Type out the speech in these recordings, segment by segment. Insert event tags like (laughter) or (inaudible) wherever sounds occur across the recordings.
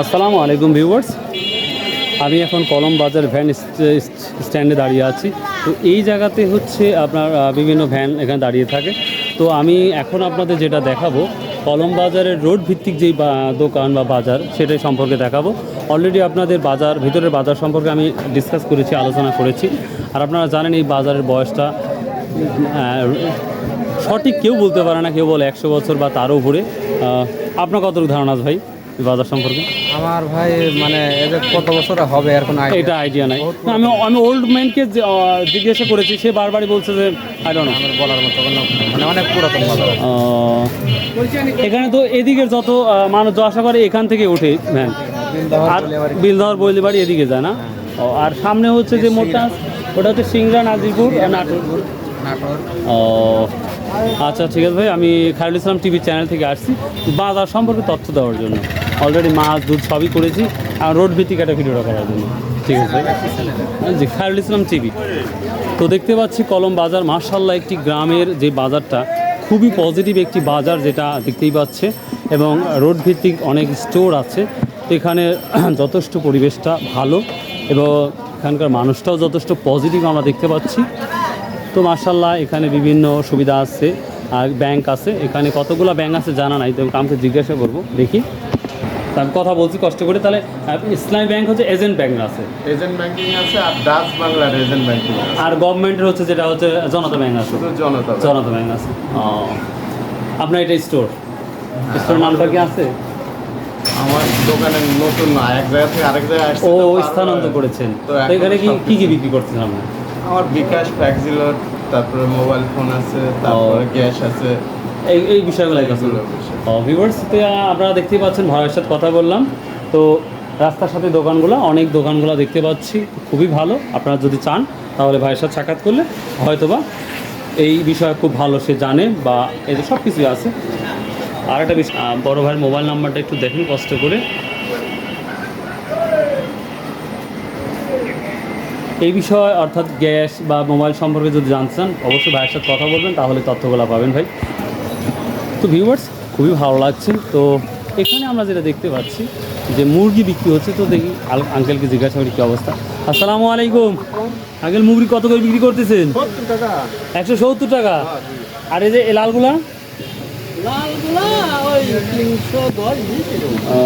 আসসালামু আলাইকুম ভিউয়ার্স। আমি এখন কলম বাজার ভ্যান স্ট্যান্ডে দাঁড়িয়ে আছি। তো এই জায়গাতে হচ্ছে আপনার বিভিন্ন ভ্যান এখানে দাঁড়িয়ে থাকে। তো আমি এখন আপনাদের যেটা দেখাবো, কলম বাজারের রোড ভিত্তিক যেই দোকান বা বাজার, সেটাই সম্পর্কে দেখাবো। অলরেডি আপনাদের বাজার, ভিতরের বাজার সম্পর্কে আমি ডিসকাস করেছি, আলোচনা করেছি। আর আপনারা জানেন এই বাজারের বয়সটা সঠিক কেউ বলতে পারে না, কেউ বলে একশো বছর বা তারও উপরে। আপনার কতটুকু ধারণা আছে ভাই বাজার সম্পর্কে? আমার ভাই মানে এদের কত বছর হবে আর কোনো এটা আইডিয়া নাই। আমি আমি ওল্ড ম্যানকে জিজ্ঞাসা করেছি সে বারবারই বলছে যে আই ডোন্ট আমার বলার মতো মানে অনেক পুরাতন বাজার এখানে তো এদিকের যত মানুষ আসা করে এখান থেকে ওঠে ভ্যান বিলদহর বইলি বাড়ি এদিকে যায় না? ও, আর সামনে হচ্ছে যে মোটা ওটা হচ্ছে সিংরা নাজিরপুর নাটোর। ও আচ্ছা ঠিক আছে ভাই আমি খায়রুল ইসলাম টিভি চ্যানেল থেকে আসছি বাজার সম্পর্কে তথ্য দেওয়ার জন্য। অলরেডি মাছ দুধ সবই করেছি। আর রোড ভিত্তিক একটা ভিডিওটা করার জন্য। ঠিক আছে? জি খায়রুল ইসলাম টিভি। তো দেখতে পাচ্ছি কলম বাজার। মার্শাল্লাহ একটি গ্রামের যে বাজারটা, খুবই পজিটিভ একটি বাজার যেটা দেখতেই পাচ্ছে। এবং রোড ভিত্তিক অনেক স্টোর আছে। তো এখানে (clears throat) যথেষ্ট পরিবেশটা ভালো এবং এখানকার মানুষটাও যথেষ্ট পজিটিভ আমরা দেখতে পাচ্ছি। তো মার্শাল্লাহ এখানে বিভিন্ন সুবিধা আছে। আর ব্যাংক আছে। এখানে কতগুলো ব্যাংক আছে জানা নাই, তো আমাকে জিজ্ঞাসা করব। দেখি। আমি কথা বলছি কষ্ট করে। তাহলে ইসলামী ব্যাংক হচ্ছে এজেন্ট ব্যাংক আছে? এজেন্ট ব্যাংকিং আছে আর ডাচ বাংলার এজেন্ট ব্যাংকিং আর গভর্নমেন্টের হচ্ছে যেটা হচ্ছে জনতা ব্যাংক আছে। জনতা। জনতা ব্যাংক আছে। আপনার এটা স্টোর? স্টোর নামটা কি আছে? আমার দোকানে নতুন না এক জায়গা থেকে আরেক জায়গায় আসছে ও স্থানান্তর করেছেন। তো এখানে কি কি কি বিক্রি করছেন আপনি? আমার বিকাশ ফ্যাক্সিলোর তারপরে মোবাইল ফোন আছে তারপরে গ্যাস আছে। এই এই বিষয়গুলো। ভিউয়ার্স আপনারা দেখতেই পাচ্ছেন ভাইয়ের সাথে কথা বললাম। তো, রাস্তার সাথে দোকানগুলো, অনেক দোকানগুলো দেখতে পাচ্ছি, খুবই ভালো। আপনারা যদি চান, তাহলে ভাইয়ের সাথে সাক্ষাৎ করলে হয়তোবা এই বিষয়ে খুব ভালো সে জানে বা এদের সব কিছুই আছে। আর একটা বিষয় বড় ভাইয়ের মোবাইল নাম্বারটা একটু দেখুন, কষ্ট করে। এই বিষয়ে, অর্থাৎ গ্যাস বা মোবাইল সম্পর্কে যদি জানতে চান, অবশ্যই ভাইয়ের সাথে কথা বলবেন, তাহলে তথ্যগুলো পাবেন ভাই। তো ভিউয়ার্স খুবই ভালো লাগছে। তো এখানে আমরা যেটা দেখতে পাচ্ছি যে মুরগি বিক্রি হচ্ছে তো দেখি আঙ্কেলকে জিজ্ঞাসা করি কী অবস্থা। আসসালামু আলাইকুম। আঙ্কেল মুরগি কত করে বিক্রি করতেছেন? একশো সত্তর টাকা। আর এই যে লালগুলা?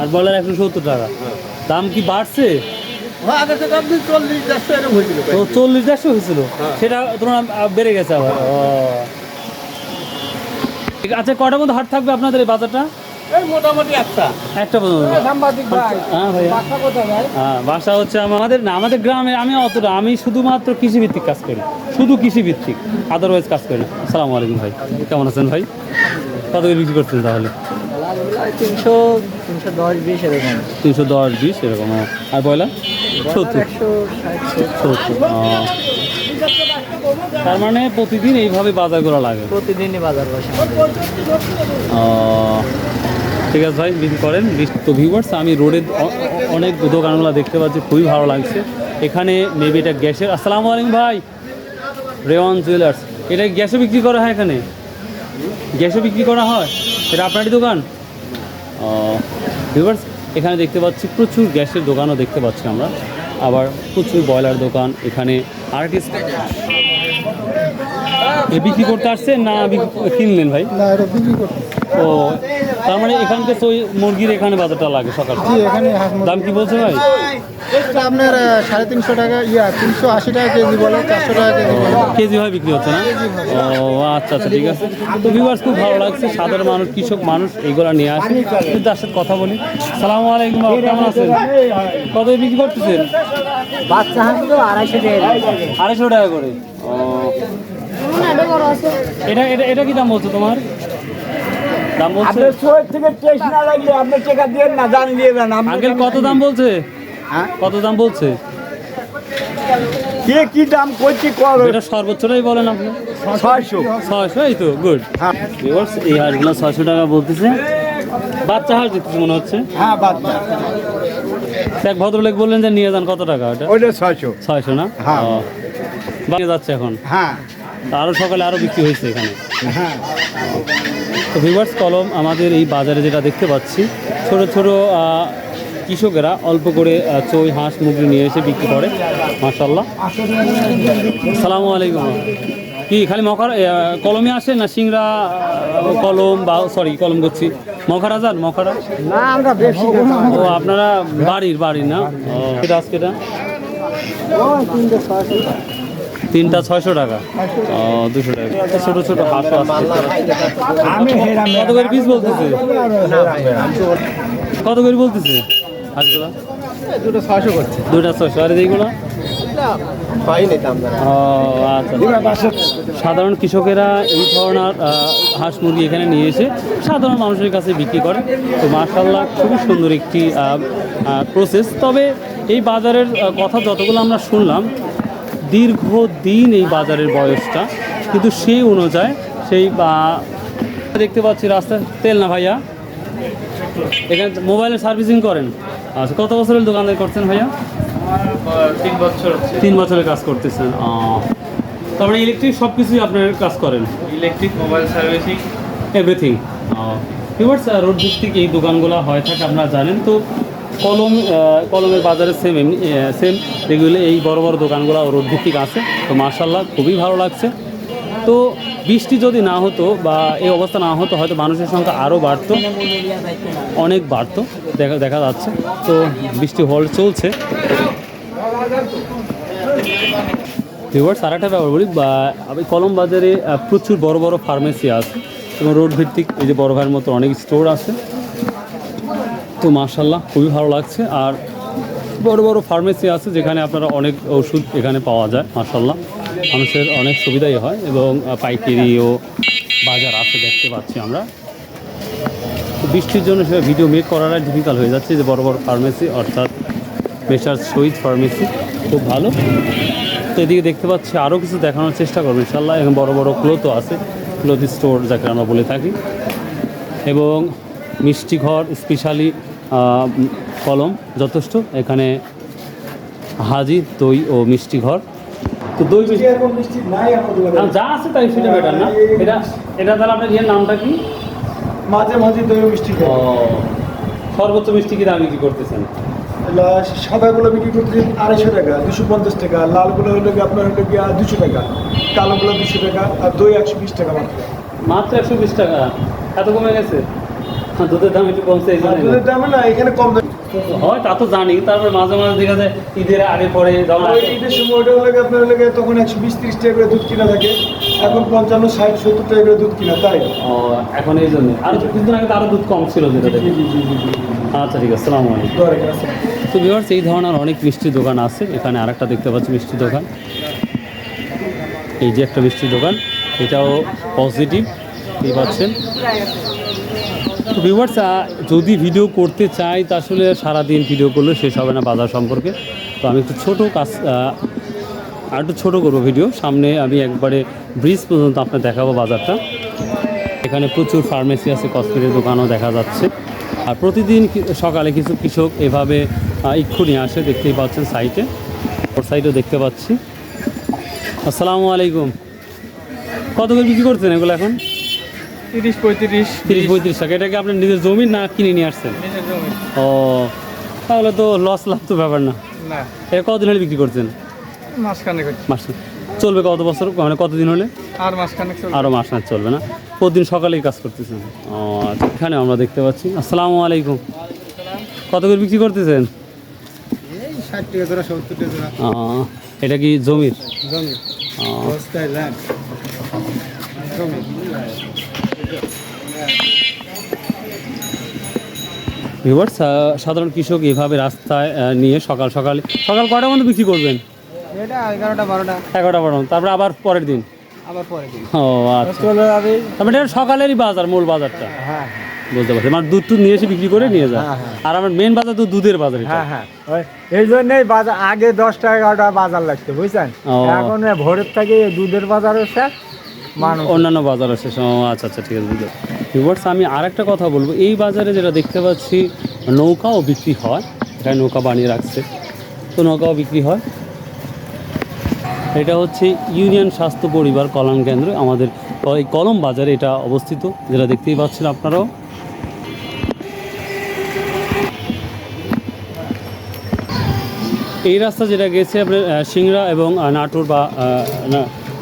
আর বলার একশো সত্তর টাকা। দাম কি বাড়ছে? তো চল্লিশ দেড়শো হয়েছিল সেটা তুলনা বেড়ে গেছে আবার। ও ঠিক আছে কটা মধ্যে হাট থাকবে আপনাদের এই বাজারটা? মোটামুটি একটা। হ্যাঁ বাসা হ্যাঁ হচ্ছে আমাদের না আমাদের গ্রামে আমি অতটা আমি শুধুমাত্র কৃষিভিত্তিক কাজ করি। শুধু কৃষিভিত্তিক। আদারওয়াইজ কাজ করি না। সালামু আলাইকুম ভাই। কেমন আছেন ভাই? কত বিক্রি করছেন তাহলে? তিনশো তিনশো দশ বিশ এরকম। তিনশো দশ বিশ এরকম আর বয়লা সত্তর। তার মানে প্রতিদিন এইভাবে বাজারগুলো লাগে? প্রতিদিনই বাজার বসে ঠিক আছে ভাই বিক্রি করেন। তো ভিউয়ার্স আমি রোডে অ- অ- অনেক দোকানগুলো দেখতে পাচ্ছি খুবই ভালো লাগছে। এখানে মেবি এটা গ্যাসের আসসালামু আলাইকুম ভাই। রেওয়ান জুয়েলার্স এটা গ্যাসও বিক্রি করা হয় এখানে? গ্যাসও বিক্রি করা হয়? এটা আপনারই দোকান? ভিউয়ার্স এখানে দেখতে পাচ্ছি প্রচুর গ্যাসের দোকানও দেখতে পাচ্ছি আমরা। আবার প্রচুর ব্রয়লার দোকান এখানে আর্টিস্ট বিক্রি করতে আসছেন না কিনলেন ভাই? না এটা বিক্রি করতে ও তার মানে এখানকে তো ওই মুরগির এখানে বাজারটা লাগে সকাল জি এখানে দাম কি বলছে ভাই? আপনার সাড়ে তিনশো টাকা ইয়া তিনশো আশি টাকা কেজি বলে চারশো টাকা কেজি বলে। কেজি বিক্রি হচ্ছে না? ও আচ্ছা আচ্ছা ঠিক আছে। তো ভিউয়ার্স খুব ভালো লাগছে। সাধারণ মানুষ কৃষক মানুষ এইগুলা নিয়ে আসে। কিন্তু তার সাথে কথা বলি। সালাম আলাইকুম কেমন আছেন? কত বিক্রি করতেছেন? বাচ্চা হাঁস তো আড়াইশো টাকা আড়াইশো টাকা করে। ও। এটা এটা এটা কি দাম বলছো তোমার? থেকে টেস্ট না লাগলে আপনি টাকা দিয়ে না জান দিয়ে দেন। আঙ্কেল কত দাম বলছে? হ্যাঁ? কত দাম বলছে? কে কি দাম করছি করো এটা সর্বোচ্চটাই বলেন আপনি। ছয়শো। ছয়শো এই তো গুড হ্যাঁ। এই হাঁসগুলো ছয়শো টাকা বলতেছে। বাচ্চা হাঁস দিতেছে মনে হচ্ছে? হ্যাঁ বাচ্চা। এক ভদ্রলোক বললেন যে নিয়ে যান কত টাকা ওটা? ছয়শো। ছয়শো না? হ্যাঁ। বানিয়ে যাচ্ছে এখন। হ্যাঁ। আরও সকালে আরও বিক্রি হয়েছে এখানে। হ্যাঁ। তো ভিভার্স কলম আমাদের এই বাজারে যেটা দেখতে পাচ্ছি ছোট ছোট কৃষকেরা অল্প করে চই হাঁস মুরগি নিয়ে এসে বিক্রি করে মাশাল্লাহ সালামু আলাইকুম। কি খালি মখার কলমে আসে না আহ, কলম বা সরি কলম করছি মখারা যান মখারা? ও আপনারা বাড়ির বাড়ির না? ও তিনটা ছয়শো টাকা। ও দুশো টাকা। ছোটো ছোটো হাঁসও কত করে পিস বলতেছে? কত করে বলতেছে? হাঁসগুলো? দুটো ছয়শো করছে। দুইটা ছয়শো। আর এইগুলো? ও আচ্ছা। সাধারণ কৃষকেরা এই ধরনের হাঁস মুরগি এখানে নিয়ে এসে সাধারণ মানুষের কাছে বিক্রি করে তো মার্শাল্লাহ খুবই সুন্দর একটি প্রসেস তবে এই বাজারের কথা যতগুলো আমরা শুনলাম দীর্ঘদিন এই বাজারের বয়সটা। কিন্তু সেই অনুযায়ী সেই বা দেখতে পাচ্ছি রাস্তায় তেল না ভাইয়া? এখানে মোবাইলের সার্ভিসিং করেন? আচ্ছা কত বছরের দোকানদার করছেন ভাইয়া? তিন বছর তিন বছরের কাজ করতেছেন তারপরে ইলেকট্রিক সব কিছুই আপনার কাজ করেন? Electric mobile servicing. Everything viewers road ভিত্তিক এই দোকানগুলো হয়ে থাকে আপনারা জানেন। তো কলম কলমের বাজারে সেম এমনি সেম এগুলো এই বড় বড় দোকানগুলো রোড ভিত্তিক আছে। তো মার্শাল্লাহ খুবই ভালো লাগছে। তো বৃষ্টি যদি না হতো বা এই অবস্থা না হতো, হয়তো মানুষের সংখ্যা আরও বাড়তো। অনেক বাড়তো, দেখা দেখা যাচ্ছে। তো বৃষ্টি হল চলছে। ভিউয়ার্স আর একটা ব্যাপার বলি, বা আমি কলম বাজারে প্রচুর বড় বড় ফার্মেসি আছে। এবং রোড ভিত্তিক এই যে বড় ভাইয়ের মতো অনেক স্টোর আছে। তো মার্শাল্লাহ খুবই ভালো লাগছে। আর বড় বড় ফার্মেসি আছে যেখানে আপনারা অনেক ওষুধ এখানে পাওয়া যায় মার্শাল্লাহ মানুষের অনেক সুবিধাই হয় এবং পাইকারিও বাজার আছে দেখতে পাচ্ছি আমরা। বৃষ্টির জন্য সে ভিডিও মেক করাটা ডিফিকাল্ট হয়ে যাচ্ছে যে বড় বড় ফার্মেসি অর্থাৎ মেসার শহীদ ফার্মেসি খুব ভালো। তো এদিকে দেখতে পাচ্ছি আরও কিছু দেখানোর চেষ্টা করব ইনশাল্লাহ এখন বড় বড় ক্লোথও আছে ক্লোথ স্টোর যাকে আমরা বলে থাকি। এবং মিষ্টি ঘর স্পেশালি কলম যথেষ্ট। এখানে হাজি দই ও মিষ্টি ঘর। তো দই যা আছে তাই সেটা বেটার না। এটা এটা তাহলে আপনার ইয়ের নামটা কি? মাঝে মাঝে দই মিষ্টি ও সর্বোচ্চ মিষ্টি কি দাম বিক্রি করতেছেন? সাদাগুলো বিক্রি করতেছি আড়াইশো টাকা দুশো পঞ্চাশ টাকা লালগুলো হলো গিয়ে আপনার হলো গিয়ে দুশো টাকা কালোগুলো দুশো টাকা আর দই একশো বিশ টাকা মাত্র। মাত্র একশো বিশ টাকা। এত কমে গেছে? দুধের দাম একটু কমছে এই জন্য দুধের দামে না এখানে কম দাম। হয় তা তো জানি তারপরে মাঝে মাঝে দেখা যায় ঈদের আগে পরে ঈদের সময় ওটা হলো আপনার হলো গিয়ে তখন একশো বিশ তিরিশ টাকা করে দুধ কিনা থাকে। এখন পঞ্চান্ন ষাট সত্তর টাকা করে দুধ কিনা তাই? এখন এই জন্য। আর কিছুদিন আগে তো আরও দুধ কম ছিল যেটা আচ্ছা ঠিক আছে সালাম তো ভিউয়ার্স এই ধরনের অনেক মিষ্টির দোকান আছে। এখানে আরেকটা দেখতে পাচ্ছি মিষ্টির দোকান। এই যে একটা মিষ্টির দোকান এটাও পজিটিভ এই পাচ্ছেন। তো ভিউয়ার্স যদি ভিডিও করতে চাই তা আসলে সারাদিন ভিডিও করলে শেষ হবে না বাজার সম্পর্কে। তো আমি একটু ছোটো কাজ আর একটু ছোটো করব ভিডিও সামনে আমি একবারে ব্রিজ পর্যন্ত আপনার দেখাবো বাজারটা। এখানে প্রচুর ফার্মেসি আছে কসমেটিক দোকানও দেখা যাচ্ছে। আর প্রতিদিন সকালে কিছু কৃষক এভাবে আহ, ইক্ষু নিয়ে আসে দেখতেই পাচ্ছেন সাইটে ওর সাইডেও দেখতে পাচ্ছি। আসসালামু আলাইকুম। কত করে বিক্রি করছেন এগুলো এখন? তিরিশ পঁয়ত্রিশ। তিরিশ পঁয়ত্রিশ টাকা। এটা কি আপনার নিজের জমি না কিনে নিয়ে আসছেন? নিজের জমি। ও তাহলে তো লস লাভ তো ব্যাপার না। না। এটা কতদিন হলে বিক্রি করছেন? মাসখানেক হচ্ছে। মাস চলবে কত বছর? মানে কতদিন হলে? আর মাসখানেক চলবে। আরও মাস না চলবে না। প্রতিদিন সকালেই কাজ করতেছেন। ও আচ্ছা এখানে আমরা দেখতে পাচ্ছি। আসসালামু আলাইকুম। কত করে বিক্রি করতেছেন? এটা কি জমির? জমি ও, বস্তায় লাখ জমি ভিউয়ার্স সাধারণ কৃষক এভাবে রাস্তায় নিয়ে সকাল সকাল সকাল কটা মধ্যে বিক্রি করবেন? এটা এগারোটা বারোটা। এগারোটা বারো তারপরে আবার পরের দিন? আবার পরে দিন। ও আচ্ছা। তারপরে এটা সকালেরই বাজার মূল বাজারটা? হ্যাঁ বুঝতে পারছি। মানে দুধ টুধ নিয়ে এসে বিক্রি করে নিয়ে যায় হ্যাঁ, হ্যাঁ। আর আমার মেন বাজার তো দুধের বাজার হ্যাঁ হ্যাঁ। এই জন্যই বাজার আগে দশটা এগারোটা বাজার লাগতো বুঝছেন? এখন ভোরের থেকে দুধের বাজারও শেষ মানুষ অন্যান্য বাজার আছে ও আচ্ছা আচ্ছা ঠিক আছে বুঝতে ভিউয়ার্স আমি আরেকটা কথা বলব। এই বাজারে যেটা দেখতে পাচ্ছি, নৌকাও বিক্রি হয়। এখানে নৌকা বানিয়ে রাখছে। তো নৌকাও বিক্রি হয়। এটা হচ্ছে ইউনিয়ন স্বাস্থ্য পরিবার কল্যাণ কেন্দ্র। আমাদের এই কলম বাজারে এটা অবস্থিত, যেটা দেখতেই পাচ্ছেন আপনারাও। এই রাস্তা যেটা গেছে, আপনার সিংড়া এবং নাটোর বা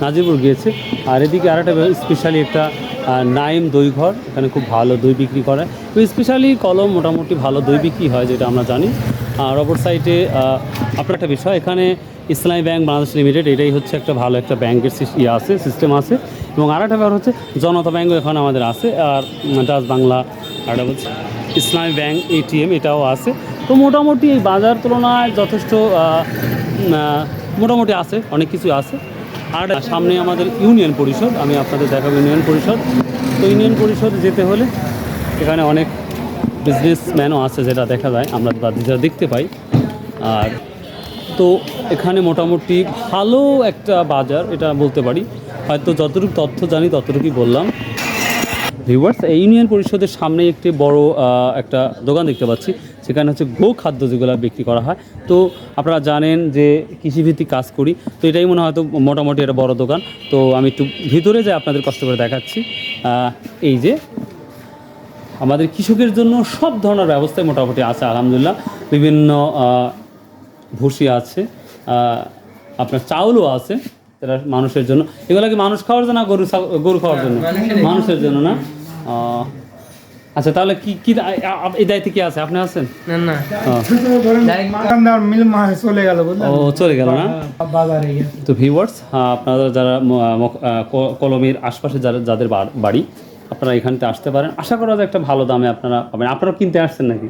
নাজিরপুর গিয়েছে। আর এদিকে আর একটা স্পেশালি একটা নাইম দই ঘর, এখানে খুব ভালো দই বিক্রি করে। তো স্পেশালি কলম মোটামুটি ভালো দই বিক্রি হয়, যেটা আমরা জানি। আর অপর সাইডে আপনার একটা বিষয়, এখানে ইসলামী ব্যাংক, বাংলাদেশ লিমিটেড, এটাই হচ্ছে একটা ভালো একটা ব্যাংকের ইয়ে আছে সিস্টেম আছে। এবং আর একটা ব্যাপার হচ্ছে, জনতা ব্যাংকও এখানে আমাদের আছে, আর ডাচ বাংলা আর একটা হচ্ছে ইসলামী ব্যাংক এটিএম এটাও আছে। তো মোটামুটি এই বাজার তুলনায় যথেষ্ট মোটামুটি আছে, অনেক কিছু আছে। আর সামনে আমাদের ইউনিয়ন পরিষদ, আমি আপনাদের দেখাবো ইউনিয়ন পরিষদ। তো ইউনিয়ন পরিষদ যেতে হলে এখানে অনেক বিজনেসম্যানও আছে যেটা দেখা যায়, আমরা যেটা দেখতে পাই। আর তো এখানে মোটামুটি ভালো একটা বাজার, এটা বলতে পারি। হয়তো যতটুকু তথ্য জানি, ততটুকুই বললাম। ভিউয়ার্স এই ইউনিয়ন পরিষদের সামনে একটি বড় একটা দোকান দেখতে পাচ্ছি। সেখানে হচ্ছে গো খাদ্য যেগুলো বিক্রি করা হয়। তো আপনারা জানেন যে কৃষিভিত্তিক কাজ করি, তো এটাই মনে হয়তো মোটামুটি একটা বড় দোকান। তো আমি একটু ভিতরে যাই, আপনাদের কষ্ট করে দেখাচ্ছি। এই যে আমাদের কৃষকের জন্য সব ধরনের ব্যবস্থাই মোটামুটি আছে, আলহামদুলিল্লাহ। বিভিন্ন ভুসি আছে আপনার চাউলও আছে যেটা মানুষের জন্য। এগুলো কি মানুষ খাওয়ার জন্য গরু গরু খাওয়ার জন্য? মানুষের জন্য না? আচ্ছা তাহলে কি কি এই দায়িত্বে কি আছে? আপনি আছেন? না না। দোকানদার মিল চলে গেল ও চলে গেল না? বাজারে তো ভিউয়ার্স আপনারা যারা কলমের আশপাশে যারা যাদের বাড়ি আপনারা এখানতে আসতে পারেন। আশা করা যায় একটা ভালো দামে আপনারা পাবেন। আপনারা কিনতে আসছেন নাকি?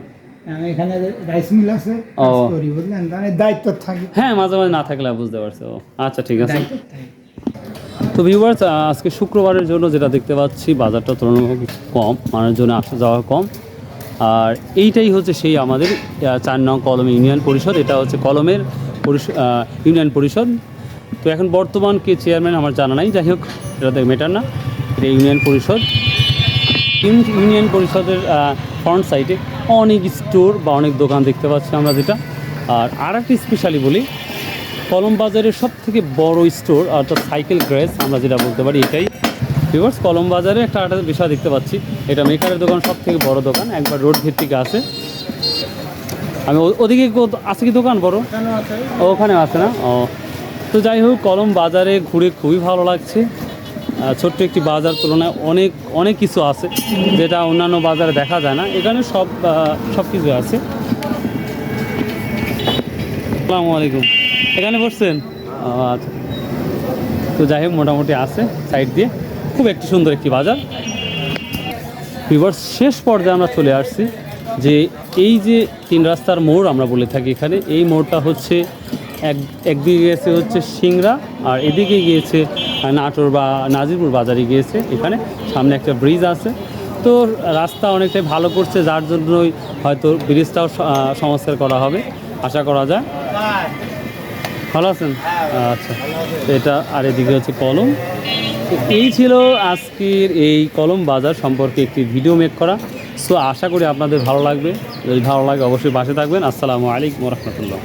এখানে রাইস মিল আছে ও। তাহলে দায়িত্ব থাকি। হ্যাঁ মাঝে মাঝে না থাকলে বুঝতে পারছি। ও আচ্ছা ঠিক আছে। তো ভিউয়ার্স আজকে শুক্রবারের জন্য যেটা দেখতে পাচ্ছি, বাজারটা তুলনামূলক কম মানুষজন আসা যাওয়া কম। আর এইটাই হচ্ছে সেই আমাদের চার নং কলম ইউনিয়ন পরিষদ, এটা হচ্ছে কলমের ইউনিয়ন পরিষদ। তো এখন বর্তমান কে চেয়ারম্যান আমার জানা নাই, যাই হোক, এটা তো মেটার না, এটা ইউনিয়ন পরিষদ। ইউনিয়ন পরিষদের ফ্রন্ট সাইডে অনেক স্টোর বা অনেক দোকান দেখতে পাচ্ছি আমরা যেটা। আর আর একটা স্পেশালি বলি কলম বাজারের সব থেকে বড় স্টোর অর্থাৎ সাইকেল গ্রেস আমরা যেটা বলতে পারি এটাই। ভিউয়ার্স কলম বাজারে একটা আরেকটা বিষয় দেখতে পাচ্ছি। এটা মেকারের দোকান সব থেকে বড় দোকান একবার রোড ভিত্তিক আছে। আমি ওদিকে আছে কি দোকান বড়? ওখানে আছে। না? ও। তো যাই হোক কলম বাজারে ঘুরে খুবই ভালো লাগছে। ছোট্ট একটি বাজার তুলনায় অনেক অনেক কিছু আছে যেটা অন্যান্য বাজারে দেখা যায় না। এখানে সব সব কিছু আছে। আসসালামু আলাইকুম। এখানে বসছেন? আচ্ছা। তো যাই হোক, মোটামুটি আছে সাইড দিয়ে। খুব একটি সুন্দর একটি বাজার। এবার শেষ পর্যায়ে আমরা চলে আসছি যে এই যে তিন রাস্তার মোড় আমরা বলে থাকি এখানে, এই মোড়টা হচ্ছে এক, একদিকে গিয়েছে হচ্ছে সিংরা আর এদিকে গিয়েছে নাটোর বা নাজিরপুর বাজারে গিয়েছে। এখানে সামনে একটা ব্রিজ আছে। তো রাস্তা অনেকটাই ভালো করছে, যার জন্যই হয়তো ব্রিজটাও সংস্কার করা হবে। আশা করা যায়। ভালো আছেন? আচ্ছা এটা আর এদিকে হচ্ছে কলম। এই ছিল আজকের এই কলম বাজার সম্পর্কে একটি ভিডিও মেক করা। সো আশা করি আপনাদের ভালো লাগবে। যদি ভালো লাগে অবশ্যই বাসে থাকবেন। আসসালামু আলাইকুম রহমতুল্লাহ।